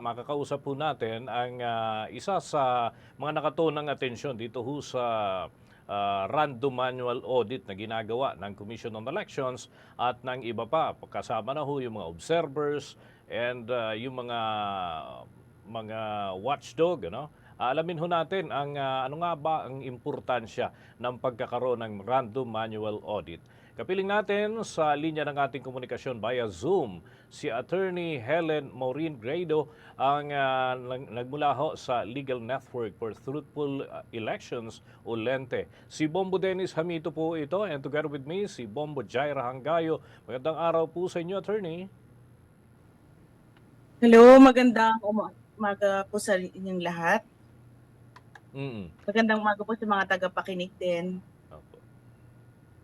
Makakausap po natin ang ah, isa sa mga nakatunang atensyon dito ho sa ah, random manual audit na ginagawa ng Commission on Elections at ng iba pa. Kasama na ho yung mga observers and ah, yung mga mga watchdog, ano? Alamin ho natin ang ah, ano nga ba ang importansya ng pagkakaroon ng random manual audit. Kapiling natin sa linya ng ating komunikasyon via Zoom si Attorney Helen Maureen Grado ang nag- nagmula ho sa Legal Network for Truthful ah, Elections o LENTE. Si Bombo Dennis Hamito po ito and together with me si Bombo Jaira Hangayo. Magandang araw po sa inyo, Attorney. Hello, magandang uma- umaga po sa inyong lahat. Mm. Magandang umaga po sa mga tagapakinig din.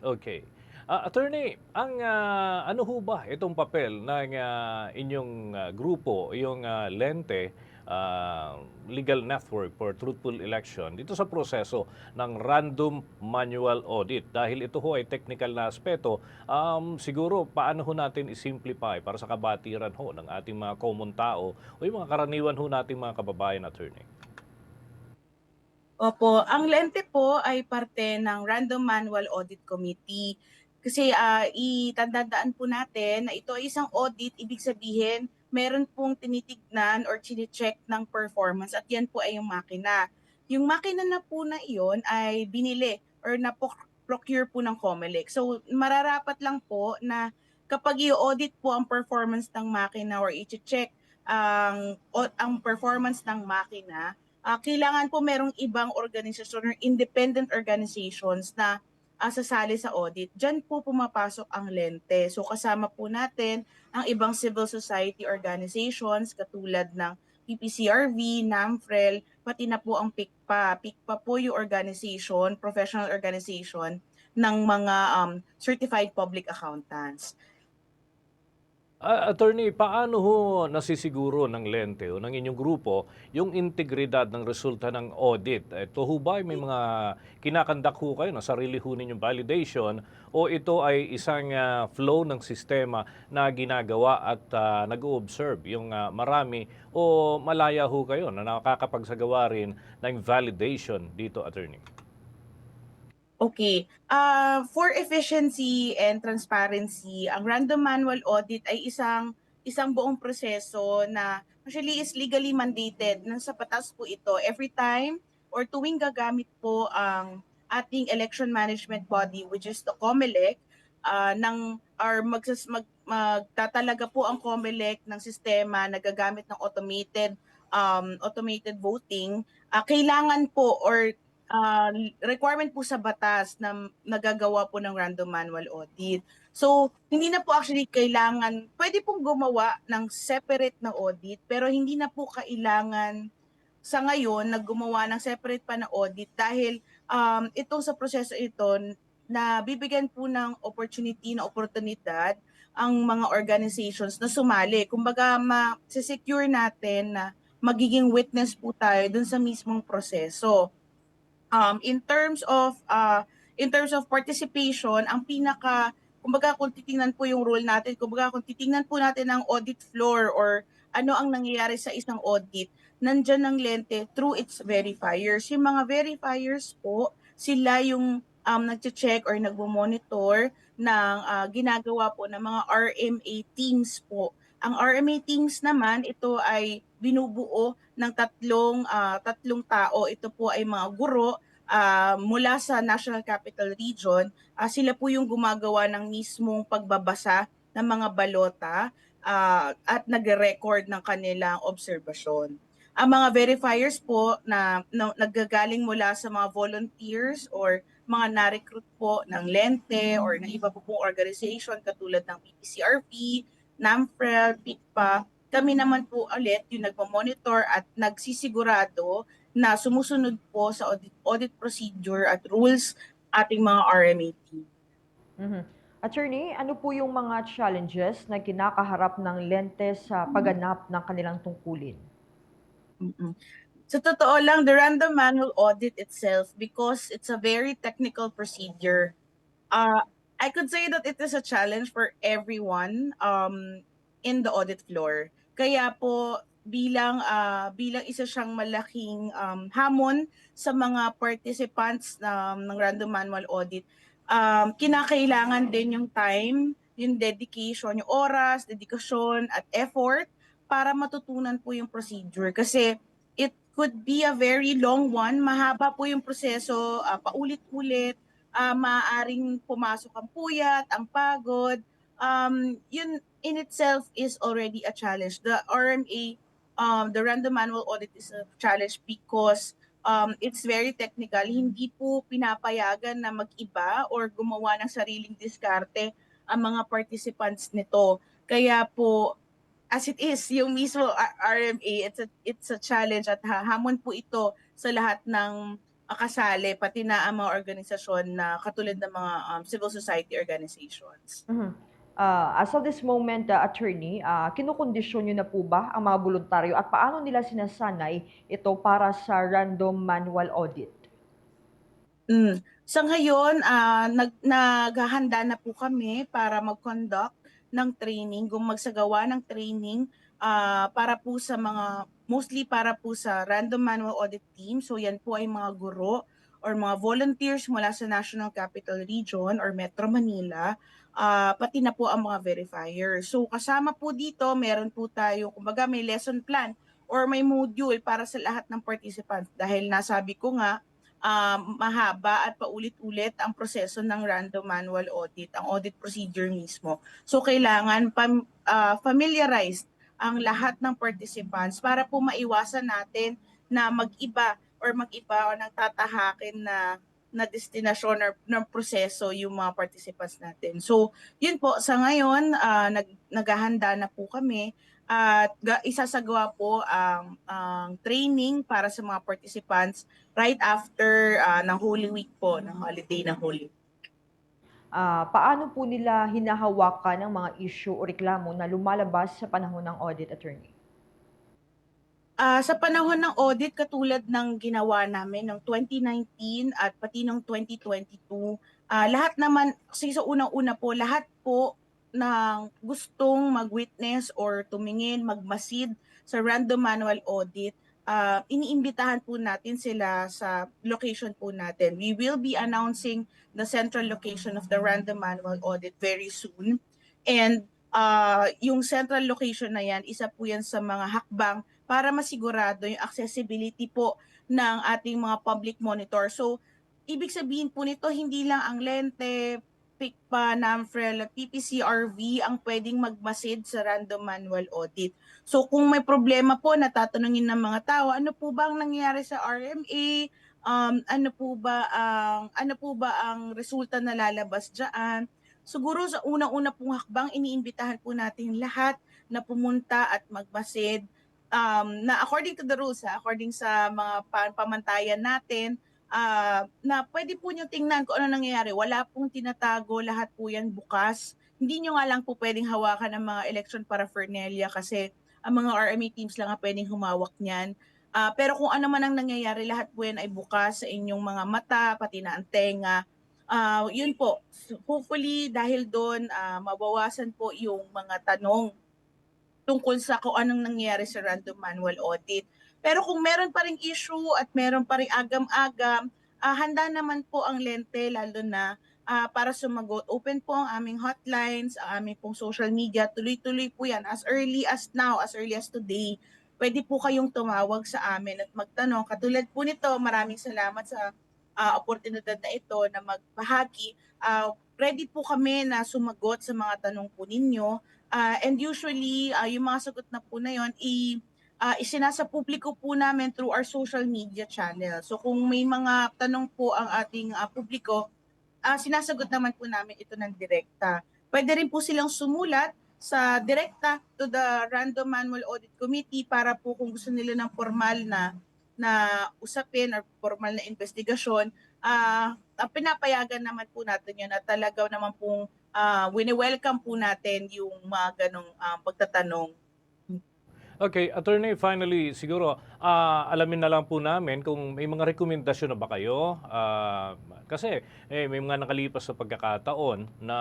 Okay. Ah, attorney, ang ah, ano ho ba itong papel ng ah, inyong ah, grupo, yung ah, Lente ah, Legal Network for Truthful Election dito sa proseso ng random manual audit? Dahil ito ho ay technical na aspeto, um, siguro paano ho natin i-simplify para sa kabatiran ho ng ating mga common tao o yung mga karaniwan ho nating mga kababayan, attorney? Opo, ang lente po ay parte ng Random Manual Audit Committee. Kasi ah, itandaan po natin na ito ay isang audit, ibig sabihin meron pong tinitignan or chine-check ng performance at yan po ay yung makina. Yung makina na po na iyon ay binili or na-procure po ng COMELEC. So mararapat lang po na kapag i-audit po ang performance ng makina or i-check ang, ang performance ng makina, ah, kailangan po merong ibang organisasyon or independent organizations na ah, sasali sa audit. Diyan po pumapasok ang lente. So kasama po natin ang ibang civil society organizations katulad ng PPCRV, NAMFREL, pati na po ang PICPA. PICPA po yung organization, professional organization ng mga um, certified public accountants. Ah, attorney, paano ho nasisiguro ng lente o ng inyong grupo yung integridad ng resulta ng audit? Ito ho ba ay may mga kinakandak ho kayo na sarili ho ninyong validation o ito ay isang ah, flow ng sistema na ginagawa at ah, nag-observe yung ah, marami o malaya ho kayo na nakakapagsagawa rin ng validation dito, attorney? Okay. Uh, for efficiency and transparency, ang random manual audit ay isang isang buong proseso na actually is legally mandated. Nasa patas po ito every time or tuwing gagamit po ang ating election management body which is the COMELEC uh, ng or magsas, mag, magtatalaga po ang COMELEC ng sistema na gagamit ng automated um, automated voting uh, kailangan po or uh, requirement po sa batas na nagagawa po ng random manual audit. So, hindi na po actually kailangan, pwede pong gumawa ng separate na audit, pero hindi na po kailangan sa ngayon na gumawa ng separate pa na audit dahil um, itong sa proseso ito na bibigyan po ng opportunity na oportunidad ang mga organizations na sumali. Kumbaga, ma-secure natin na magiging witness po tayo dun sa mismong proseso um, in terms of uh, in terms of participation, ang pinaka kumbaga kung titingnan po yung role natin, kumbaga kung titingnan po natin ang audit floor or ano ang nangyayari sa isang audit, nandyan ng lente through its verifiers. Yung mga verifiers po, sila yung um, nag-check or nagmo-monitor ng ah, ginagawa po ng mga RMA teams po. Ang RMA teams naman, ito ay binubuo ng tatlong ah, tatlong tao. Ito po ay mga guro ah, mula sa National Capital Region. Ah, sila po yung gumagawa ng mismong pagbabasa ng mga balota ah, at nagre-record ng kanilang obserbasyon. Ang mga verifiers po na, na naggagaling mula sa mga volunteers or mga na-recruit po ng Lente or ng iba po pong organization katulad ng PPCRP, NAMFREL, PICPA, kami naman po ulit yung nagmamonitor at nagsisigurado na sumusunod po sa audit, audit procedure at rules ating mga RMA team. Mhm. Attorney, ano po yung mga challenges na kinakaharap ng lente sa pagganap ng kanilang tungkulin? Mm-mm. Sa totoo lang, the random manual audit itself, because it's a very technical procedure, uh, I could say that it is a challenge for everyone um, in the audit floor. Kaya po, bilang ah, bilang isa siyang malaking um, hamon sa mga participants um, ng random manual audit. Um, kinakailangan din yung time, yung dedication, yung oras, dedikasyon at effort para matutunan po yung procedure kasi it could be a very long one, mahaba po yung proseso, ah, paulit-ulit, ah, maaaring pumasok ang puyat, ang pagod. Um, yun in itself is already a challenge. The RMA, um, the random manual audit is a challenge because um, it's very technical. Hindi po pinapayagan na mag-iba or gumawa ng sariling diskarte ang mga participants nito. Kaya po, as it is, yung mismo RMA, it's a, it's a challenge at ha- hamon po ito sa lahat ng uh, kasali, pati na ang mga organisasyon na katulad ng mga um, civil society organizations. Mhm. Ah, as of this moment, ah, attorney, ah, kinukondisyon niyo na po ba ang mga voluntaryo at paano nila sinasanay ito para sa random manual audit? Mm. Sa ngayon, ah, nag, naghahanda na po kami para mag-conduct ng training, kung magsagawa ng training ah, para po sa mga, mostly para po sa random manual audit team. So yan po ay mga guro or mga volunteers mula sa National Capital Region or Metro Manila, ah, pati na po ang mga verifiers. So kasama po dito, meron po tayo, kumbaga may lesson plan or may module para sa lahat ng participants. Dahil nasabi ko nga, um, mahaba at paulit-ulit ang proseso ng random manual audit, ang audit procedure mismo. So kailangan pam, ah, familiarized ang lahat ng participants para po maiwasan natin na mag-iba or mag-iba o nang tatahakin na na destinasyon or ng proseso yung mga participants natin. So, yun po, sa ngayon, ah, nag, naghahanda na po kami at ga- isasagawa po ang, ang training para sa mga participants right after ah, ng Holy Week po, ng holiday ng Holy Week. Ah, paano po nila hinahawakan ang mga issue o reklamo na lumalabas sa panahon ng audit, attorney? Ah, sa panahon ng audit katulad ng ginawa namin ng 2019 at pati ng 2022, ah, lahat naman kasi sa unang-una po lahat po ng gustong mag-witness or tumingin, magmasid sa random manual audit, ah, iniimbitahan po natin sila sa location po natin. We will be announcing the central location of the random manual audit very soon. And ah, yung central location na yan, isa po yan sa mga hakbang para masigurado yung accessibility po ng ating mga public monitor. So, ibig sabihin po nito, hindi lang ang lente, PICPA, NAMFREL, at PPCRV ang pwedeng magmasid sa random manual audit. So, kung may problema po, natatanungin ng mga tao, ano po ba ang nangyayari sa RMA? Um, ano po ba ang ano po ba ang resulta na lalabas diyan? Siguro sa unang-una pong hakbang, iniimbitahan po natin lahat na pumunta at magmasid um, na according to the rules, ha, according sa mga pa- pamantayan natin, ah, na pwede po nyo tingnan kung ano nangyayari. Wala pong tinatago, lahat po yan bukas. Hindi nyo nga lang po pwedeng hawakan ng mga election paraphernalia kasi ang mga RMA teams lang ang pwedeng humawak niyan. Ah, pero kung ano man ang nangyayari, lahat po yan ay bukas sa inyong mga mata, pati na ang tenga. Ah, yun po, hopefully dahil doon ah, mabawasan po yung mga tanong tungkol sa kung anong nangyayari sa random manual audit. Pero kung meron pa ring issue at meron pa ring agam-agam, ah, handa naman po ang lente lalo na ah, para sumagot. Open po ang aming hotlines, ang aming pong social media. Tuloy-tuloy po yan as early as now, as early as today. Pwede po kayong tumawag sa amin at magtanong. Katulad po nito, maraming salamat sa ah, oportunidad na ito na magbahagi. Ah, ready po kami na sumagot sa mga tanong po ninyo. Ah, and usually, ah, yung mga sagot na po na yon, i, ah, isinasa publiko po namin through our social media channel. So kung may mga tanong po ang ating ah, publiko, ah, sinasagot naman po namin ito ng direkta. Pwede rin po silang sumulat sa direkta to the Random Manual Audit Committee para po kung gusto nila ng formal na na usapin or formal na investigasyon, ah, pinapayagan naman po natin yun at talaga naman pong ah wini-welcome po natin yung mga ganong ah, pagtatanong. Okay, attorney, finally, siguro, ah, alamin na lang po namin kung may mga rekomendasyon na ba kayo. Ah, kasi eh, may mga nakalipas sa pagkakataon na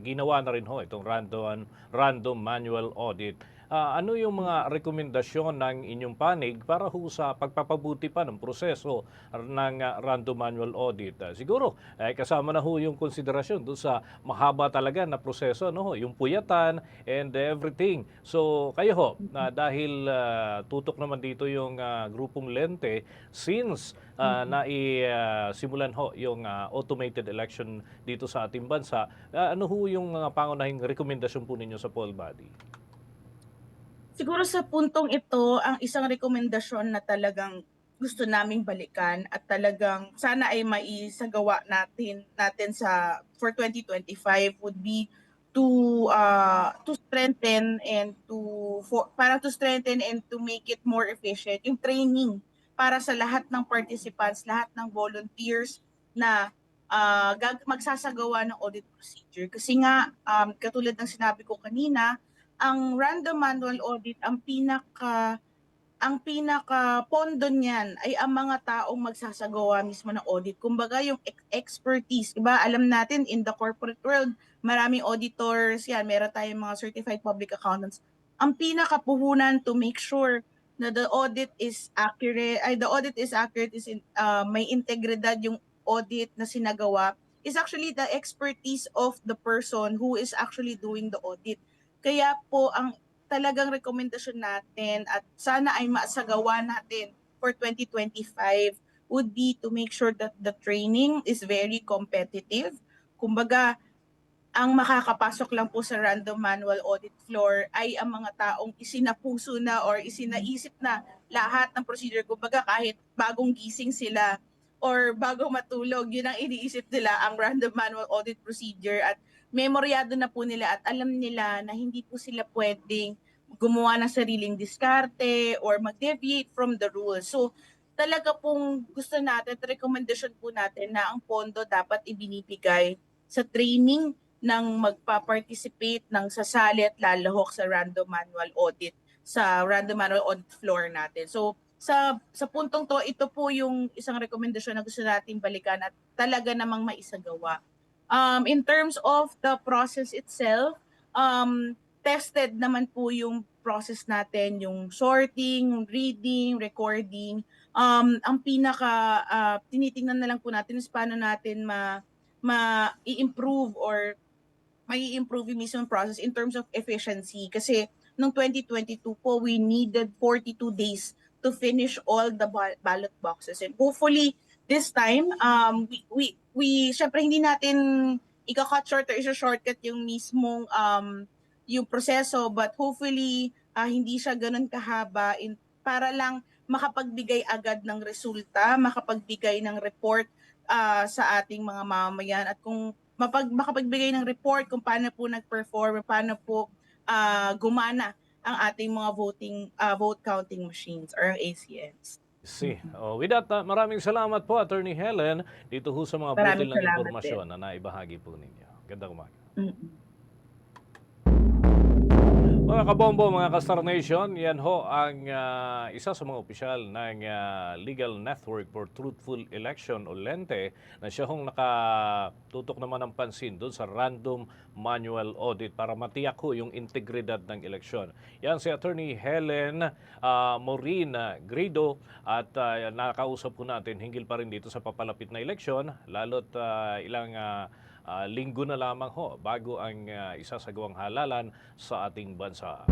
ginawa na rin ho itong random, random manual audit. Ah, ano yung mga rekomendasyon ng inyong panig para ho sa pagpapabuti pa ng proseso ng ah, random manual audit? Ah, siguro, eh, kasama na ho yung konsiderasyon doon sa mahaba talaga na proseso, no? ho, yung puyatan and everything. So, kayo ho, na dahil ah, tutok naman dito yung ah, grupong Lente, since uh, simulan ho yung ah, automated election dito sa ating bansa, ah, ano ho yung mga pangunahing rekomendasyon po ninyo sa poll body? Siguro sa puntong ito, ang isang rekomendasyon na talagang gusto naming balikan at talagang sana ay maisagawa natin natin sa for 2025 would be to uh, to strengthen and to for, para to strengthen and to make it more efficient yung training para sa lahat ng participants, lahat ng volunteers na uh, magsasagawa ng audit procedure. Kasi nga, um, katulad ng sinabi ko kanina, ang random manual audit ang pinaka ang pinaka pondo niyan ay ang mga taong magsasagawa mismo ng audit. Kumbaga yung ex- expertise, 'di ba? Alam natin in the corporate world, maraming auditors, yan, meron tayong mga certified public accountants. Ang pinakapuhunan to make sure na the audit is accurate, ay the audit is accurate is in, uh, may integridad yung audit na sinagawa is actually the expertise of the person who is actually doing the audit. Kaya po ang talagang rekomendasyon natin at sana ay maasagawa natin for 2025 would be to make sure that the training is very competitive. Kumbaga, ang makakapasok lang po sa random manual audit floor ay ang mga taong isinapuso na or isinaisip na lahat ng procedure. Kumbaga, kahit bagong gising sila or bago matulog, yun ang iniisip nila ang random manual audit procedure at memoryado na po nila at alam nila na hindi po sila pwedeng gumawa ng sariling diskarte or mag-deviate from the rules. So, talaga pong gusto natin, at recommendation po natin na ang pondo dapat ibinibigay sa training ng magpa-participate ng sasali at lalahok sa random manual audit sa random manual audit floor natin. So, sa sa puntong to, ito po yung isang rekomendasyon na gusto nating balikan at talaga namang maisagawa. Um, in terms of the process itself, um, tested naman po yung process natin, yung sorting, reading, recording. Um, ang pinaka uh, tinitingnan na lang po natin is paano natin ma ma i-improve or may improve yung mismong process in terms of efficiency kasi nung 2022 po we needed 42 days to finish all the ba- ballot boxes and hopefully this time um we we, we syempre hindi natin ika-cut short or isa-shortcut yung mismong um yung proseso but hopefully ah, hindi siya ganun kahaba in, para lang makapagbigay agad ng resulta, makapagbigay ng report ah, sa ating mga mamamayan at kung mapag, makapagbigay ng report kung paano po nag-perform, paano po ah, gumana ang ating mga voting ah, vote counting machines or ACMs. See. Oh, with that, ah, maraming salamat po, Attorney Helen, dito ho sa mga Maraming butil ng impormasyon na naibahagi po ninyo. Gandang umaga. Mm-mm. Mga kabombo, mga Kastar Nation, yan ho ang ah, isa sa mga opisyal ng ah, Legal Network for Truthful Election o LENTE na siya hong nakatutok naman ng pansin doon sa random manual audit para matiyak ho yung integridad ng eleksyon. Yan si Attorney Helen ah, Maureen Grido at ah, nakausap po natin hinggil pa rin dito sa papalapit na eleksyon lalo't ah, ilang ah, Ah, linggo na lamang ho bago ang ah, isasagawang halalan sa ating bansa.